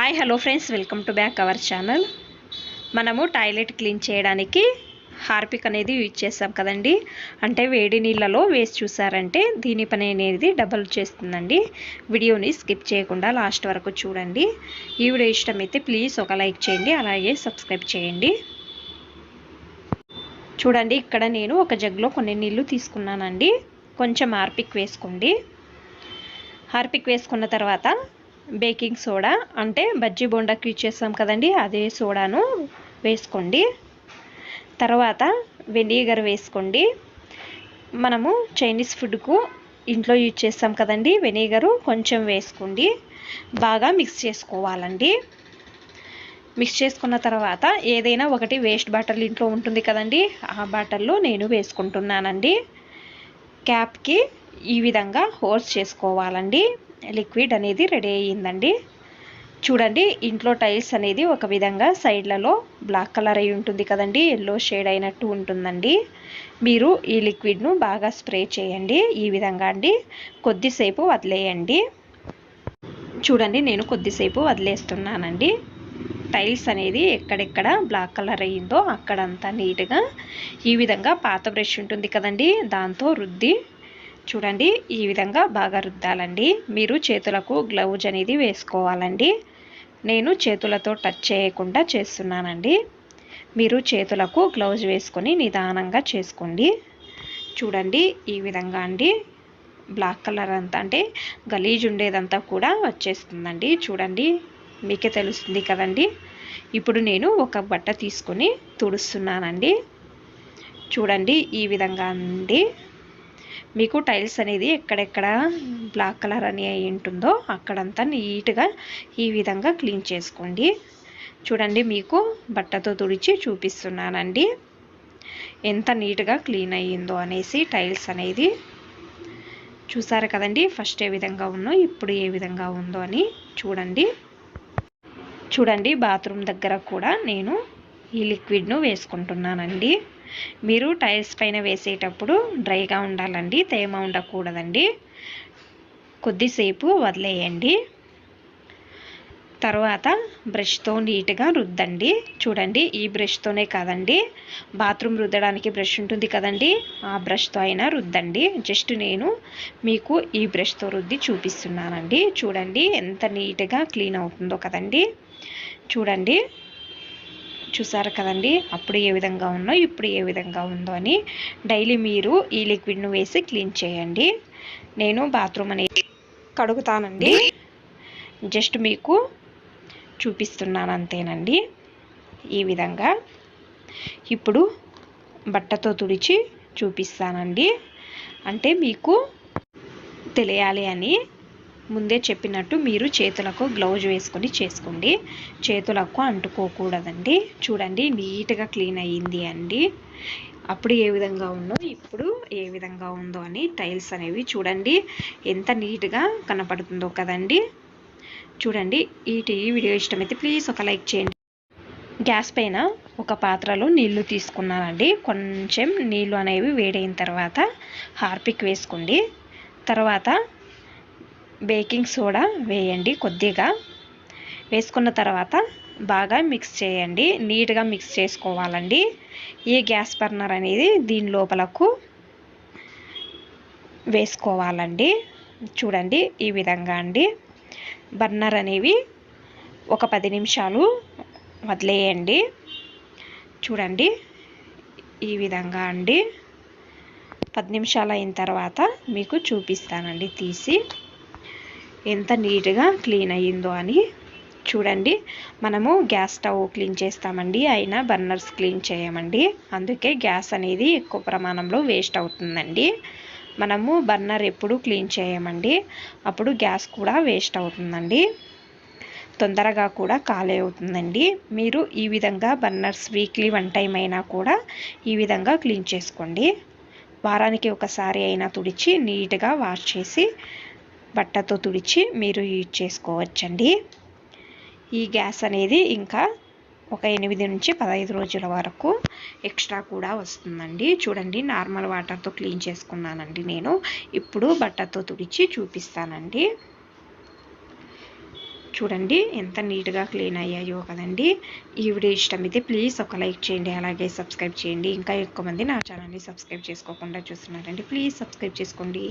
Hi hello friends welcome to back our channel మనము toilet clean చేయడానికి Harpic అనేది use చేస్తాం కదండి. అంటే వేడి నీళ్ళలో వేసి చూసారంటే దీని పని అనేది డబల్ చేస్తుందండి. వీడియోని స్కిప్ చేయకుండా లాస్ట్ వరకు చూడండి. ఈ వీడియో ఇష్టమైతే ప్లీజ్ ఒక లైక్ చేయండి. అలాగే సబ్స్క్రైబ్ చేయండి. చూడండి ఇక్కడ నేను ఒక జగ్లో కొన్ని నీళ్ళు తీసుకున్నానండి. కొంచెం హార్పిక్ వేసుకోండి. హార్పిక్ వేసుకున్న తర్వాత బేకింగ్ సోడా అంటే బజ్జీ బొండాకి యూజ్ చేస్తాం కదండి అదే సోడాను వేసుకోండి. తర్వాత వెనిగర్ వేసుకోండి. మనము చైనీస్ ఫుడ్కు ఇంట్లో యూజ్ చేస్తాం కదండి వెనిగరు కొంచెం వేసుకోండి. బాగా మిక్స్ చేసుకోవాలండి. మిక్స్ చేసుకున్న తర్వాత ఏదైనా ఒకటి వేస్ట్ బాటిల్ ఇంట్లో ఉంటుంది కదండి ఆ బాటిల్లో నేను వేసుకుంటున్నానండి. క్యాప్కి ఈ విధంగా హోల్స్ చేసుకోవాలండి. లిక్విడ్ అనేది రెడీ అయ్యిందండి. చూడండి ఇంట్లో టైల్స్ అనేది ఒక విధంగా సైడ్లలో బ్లాక్ కలర్ అయి ఉంటుంది కదండి ఎల్లో షేడ్ అయినట్టు ఉంటుందండి. మీరు ఈ లిక్విడ్ను బాగా స్ప్రే చేయండి ఈ విధంగా అండి. కొద్దిసేపు వదిలేయండి. చూడండి నేను కొద్దిసేపు వదిలేస్తున్నానండి. టైల్స్ అనేది ఎక్కడెక్కడ బ్లాక్ కలర్ అయ్యిందో అక్కడంతా నీట్గా ఈ విధంగా పాత బ్రష్ ఉంటుంది కదండి దాంతో రుద్ది చూడండి ఈ విధంగా బాగా రుద్దాలండి. మీరు చేతులకు గ్లౌజ్ అనేది వేసుకోవాలండి. నేను చేతులతో టచ్ చేయకుండా చేస్తున్నానండి. మీరు చేతులకు గ్లౌజ్ వేసుకొని నిదానంగా చేసుకోండి. చూడండి ఈ విధంగా అండి. బ్లాక్ కలర్ అంతా అంటే గలీజ్ ఉండేదంతా కూడా వచ్చేస్తుందండి. చూడండి మీకే తెలుస్తుంది కదండి. ఇప్పుడు నేను ఒక బట్ట తీసుకొని తుడుస్తున్నానండి. చూడండి ఈ విధంగా అండి. మీకు టైల్స్ అనేది ఎక్కడెక్కడ బ్లాక్ కలర్ అని అయి ఉంటుందో అక్కడంతా నీట్గా ఈ విధంగా క్లీన్ చేసుకోండి. చూడండి మీకు బట్టతో తుడిచి చూపిస్తున్నానండి. ఎంత నీట్గా క్లీన్ అయ్యిందో అనేసి టైల్స్ అనేది. చూసారు కదండి ఫస్ట్ ఏ విధంగా ఉందో ఇప్పుడు ఏ విధంగా ఉందో అని చూడండి. చూడండి బాత్రూమ్ దగ్గర కూడా నేను ఈ లిక్విడ్ను వేసుకుంటున్నానండి. మీరు టైల్స్ పైన వేసేటప్పుడు డ్రైగా ఉండాలండి తేమ ఉండకూడదండి. కొద్దిసేపు వదిలేయండి. తర్వాత బ్రష్తో నీట్గా రుద్దండి. చూడండి ఈ బ్రష్తోనే కాదండి బాత్రూమ్ రుద్దడానికి బ్రష్ ఉంటుంది కదండి ఆ బ్రష్తో అయినా రుద్దండి. జస్ట్ నేను మీకు ఈ బ్రష్తో రుద్ది చూపిస్తున్నానండి. చూడండి ఎంత నీట్గా క్లీన్ అవుతుందో కదండి. చూడండి. చూసారు కదండి? అప్పుడు ఏ విధంగా ఉందో ఇప్పుడు ఏ విధంగా ఉందో అని డైలీ మీరు ఈ లిక్విడ్ను వేసి క్లీన్ చేయండి. నేను బాత్రూమ్ అనేది కడుగుతానండి. జస్ట్ మీకు చూపిస్తున్నాను అంతేనండి. ఈ విధంగా ఇప్పుడు బట్టతో తుడిచి చూపిస్తానండి. అంటే మీకు తెలియాలి అని ముందే చెప్పినట్టు మీరు చేతులకు గ్లౌజ్ వేసుకొని చేసుకోండి. చేతులకు అంటుకోకూడదండి. చూడండి నీట్గా క్లీన్ అయ్యింది అండి. అప్పుడు ఏ విధంగా ఉందో ఇప్పుడు ఏ విధంగా ఉందో అని టైల్స్ అనేవి చూడండి. ఎంత నీట్గా కనపడుతుందో కదండి. చూడండి ఈ వీడియో ఇష్టమైతే ప్లీజ్ ఒక లైక్ చేయండి. గ్యాస్ పైన ఒక పాత్రలో నీళ్ళు తీసుకున్నానండి. కొంచెం నీళ్ళు అనేవి వేడైన తర్వాత హార్పిక్ వేసుకోండి. తర్వాత బేకింగ్ సోడా వేయండి కొద్దిగా. వేసుకున్న తర్వాత బాగా మిక్స్ చేయండి. నీట్గా మిక్స్ చేసుకోవాలండి. ఈ గ్యాస్ బర్నర్ అనేది దీని లోపలకు వేసుకోవాలండి. చూడండి ఈ విధంగా అండి. బర్నర్ అనేవి ఒక పది నిమిషాలు వదిలేయండి. చూడండి ఈ విధంగా అండి. పది నిమిషాలు అయిన తర్వాత మీకు చూపిస్తానండి తీసి. ఎంత నీట్గా క్లీన్ అయ్యిందో అని చూడండి. మనము గ్యాస్ స్టవ్ క్లీన్ చేస్తామండి. అయినా బర్నర్స్ క్లీన్ చేయమండి. అందుకే గ్యాస్ అనేది ఎక్కువ ప్రమాణంలో వేస్ట్ అవుతుందండి. మనము బర్నర్ ఎప్పుడు క్లీన్ చేయమండి. అప్పుడు గ్యాస్ కూడా వేస్ట్ అవుతుందండి. తొందరగా కూడా ఖాళీ అవుతుందండి. మీరు ఈ విధంగా బర్నర్స్ వీక్లీ వన్ టైం అయినా కూడా ఈ విధంగా క్లీన్ చేసుకోండి. వారానికి ఒకసారి అయినా తుడిచి నీట్గా వాష్ చేసి బట్టతో తుడిచి మీరు యూజ్ చేసుకోవచ్చండి. ఈ గ్యాస్ అనేది ఇంకా ఒక ఎనిమిది నుంచి పదహైదు రోజుల వరకు ఎక్స్ట్రా కూడా వస్తుందండి. చూడండి నార్మల్ వాటర్తో క్లీన్ చేసుకున్నానండి నేను. ఇప్పుడు బట్టతో తుడిచి చూపిస్తానండి. చూడండి ఎంత నీట్గా క్లీన్ అయ్యాయో కదండి. ఈ వీడియో ఇష్టమైతే ప్లీజ్ ఒక లైక్ చేయండి అలాగే సబ్స్క్రైబ్ చేయండి. ఇంకా ఎక్కువ మంది నా ఛానల్ని సబ్స్క్రైబ్ చేసుకోకుండా చూస్తున్నారండి. ప్లీజ్ సబ్స్క్రైబ్ చేసుకోండి.